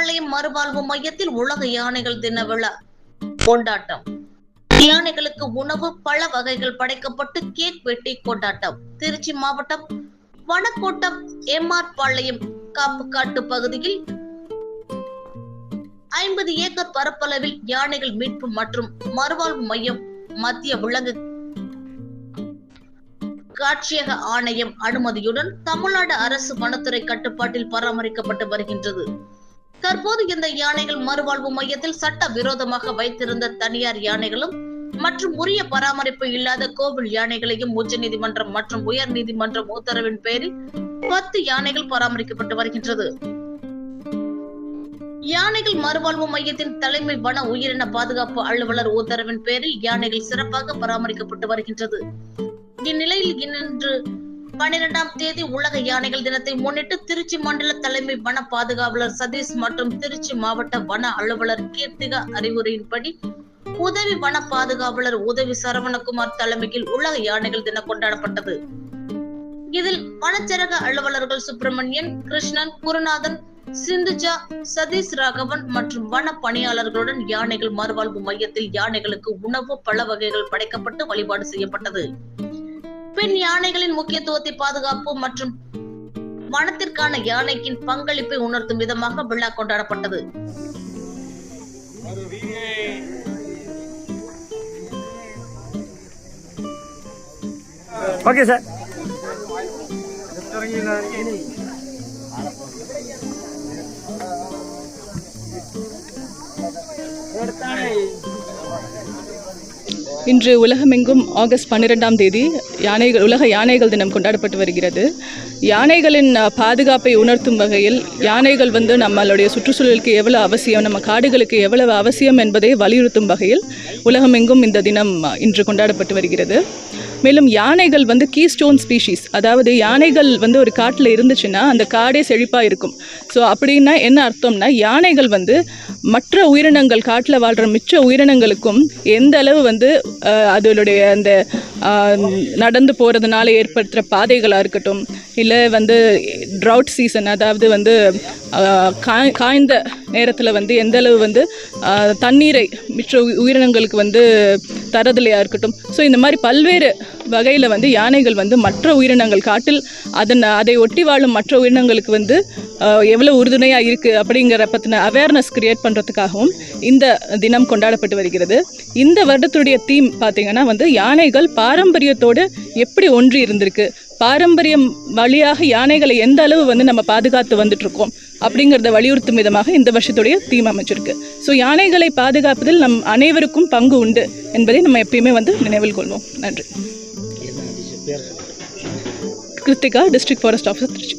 பாளையம் மறுவாழ்வு மையத்தில் உலக யானைகள் தின விழா. கொண்டாட்டம். யானைகளுக்கு உணவு பல வகைகள் படைக்கப்பட்டு கேக் வெட்டி கொண்டாட்டம். திருச்சி மாவட்டம் வனக்கோட்டம் எம் ஆர் பாளையம் காப்புக்காட்டு பகுதியில் ஐம்பது ஏக்கர் பரப்பளவில் யானைகள் மீட்பு மற்றும் மறுவாழ்வு மையம் மத்திய விலங்கு காட்சியக ஆணையம் அனுமதியுடன் தமிழ்நாடு அரசு வனத்துறை கட்டுப்பாட்டில் பராமரிக்கப்பட்டு வருகின்றது. தற்போது இந்த யானைகள் மறுவாழ்வு மையத்தில் சட்ட விரோதமாக வைத்திருந்த தனியார் யானைகளும் மற்றும் உரிய பராமரிப்பு இல்லாத கோவில் யானைகளையும் உச்ச நீதிமன்றம் மற்றும் உயர் நீதிமன்றம் உத்தரவின் பேரில் பத்து யானைகள் பராமரிக்கப்பட்டு வருகின்றது. யானைகள் மறுவாழ்வு மையத்தின் தலைமை வன உயிரின பாதுகாப்பு அலுவலர் உத்தரவின் பேரில் யானைகள் சிறப்பாக பராமரிக்கப்பட்டு வருகின்றது. இந்நிலையில் இன்று பன்னிரெண்டாம் தேதி உலக யானைகள் தினத்தை முன்னிட்டு திருச்சி மண்டல தலைமை வன பாதுகாவலர் சதீஷ் மற்றும் திருச்சி மாவட்ட வன அலுவலர் கீர்த்திகா அறிவுரையின்படி உதவி வன பாதுகாவலர் உதவி சரவணகுமார் தலைமையில் உலக யானைகள் தினம் கொண்டாடப்பட்டது. இதில் வனச்சரக அலுவலர்கள் சுப்பிரமணியன் கிருஷ்ணன் குருநாதன் சிந்துஜா சதீஷ் ராகவன் மற்றும் வன பணியாளர்களுடன் யானைகள் மறுவாழ்வு மையத்தில் யானைகளுக்கு உணவு பல வகைகள் படைக்கப்பட்டு வழிபாடு செய்யப்பட்டது. பின் யானைகளின் முக்கியத்துவத்தை பாதுகாப்பு மற்றும் வனத்திற்கான யானைக்கின் பங்களிப்பை உணர்த்தும் விதமாக விழா கொண்டாடப்பட்டது. Okay sir. இன்று உலகமெங்கும் ஆகஸ்ட் பன்னிரெண்டாம் தேதி யானைகள் உலக யானைகள் தினம் கொண்டாடப்பட்டு வருகிறது. யானைகளின் பாதுகாப்பை உணர்த்தும் வகையில் யானைகள் வந்து நம்மளுடைய சுற்றுச்சூழலுக்கு எவ்வளவு அவசியம் நம்ம காடுகளுக்கு எவ்வளவு அவசியம் என்பதை வலியுறுத்தும் வகையில் உலகமெங்கும் இந்த தினம் இன்று கொண்டாடப்பட்டு வருகிறது. மேலும் யானைகள் வந்து கீஸ்டோன் ஸ்பீஷீஸ் அதாவது யானைகள் வந்து ஒரு காட்டில் இருந்துச்சுன்னா அந்த காடே செழிப்பாக இருக்கும். ஸோ அப்படின்னா என்ன அர்த்தம்னா யானைகள் வந்து மற்ற உயிரினங்கள் காட்டில் வாழ்கிற மிச்ச உயிரினங்களுக்கும் எந்த அளவு வந்து அதனுடைய அந்த நடந்து போகிறதுனால ஏற்படுத்துகிற பாதைகளாக இருக்கட்டும் இல்லை வந்து ட்ரவுட் சீசன் அதாவது வந்து காய் காய்ந்த நேரத்தில் வந்து எந்தளவு வந்து தண்ணீரை மிச்ச உயிரினங்களுக்கு வந்து தரதுலையாக இருக்கட்டும். ஸோ இந்த மாதிரி பல்வேறு வகையில் வந்து யானைகள் வந்து மற்ற உயிரினங்கள் காட்டில் அதன் அதை ஒட்டி வாழும் மற்ற உயிரினங்களுக்கு வந்து எவ்வளோ உறுதுணையாக இருக்குது அப்படிங்கிற பற்றின அவேர்னஸ் கிரியேட் பண்ணுறதுக்காகவும் இந்த தினம் கொண்டாடப்பட்டு வருகிறது. இந்த வருடத்துடைய தீம் பார்த்தீங்கன்னா வந்து யானைகள் பாரம்பரியத்தோடு எப்படி ஒன்றி இருந்திருக்கு. பாரம்பரியம் வழியாக யானைகளை எந்த அளவு வந்து நம்ம பாதுகாத்து வந்துட்டுருக்கோம் அப்படிங்கிறத வலியுறுத்தும் விதமாக இந்த வருஷத்துடைய தீம் அமைச்சிருக்கு ஸோ யானைகளை பாதுகாப்பதில் நம் அனைவருக்கும் பங்கு உண்டு என்பதை நம்ம எப்பயுமே வந்து நினைவில் கொள்வோம். நன்றி. Kiruthika district forest officer Trichy.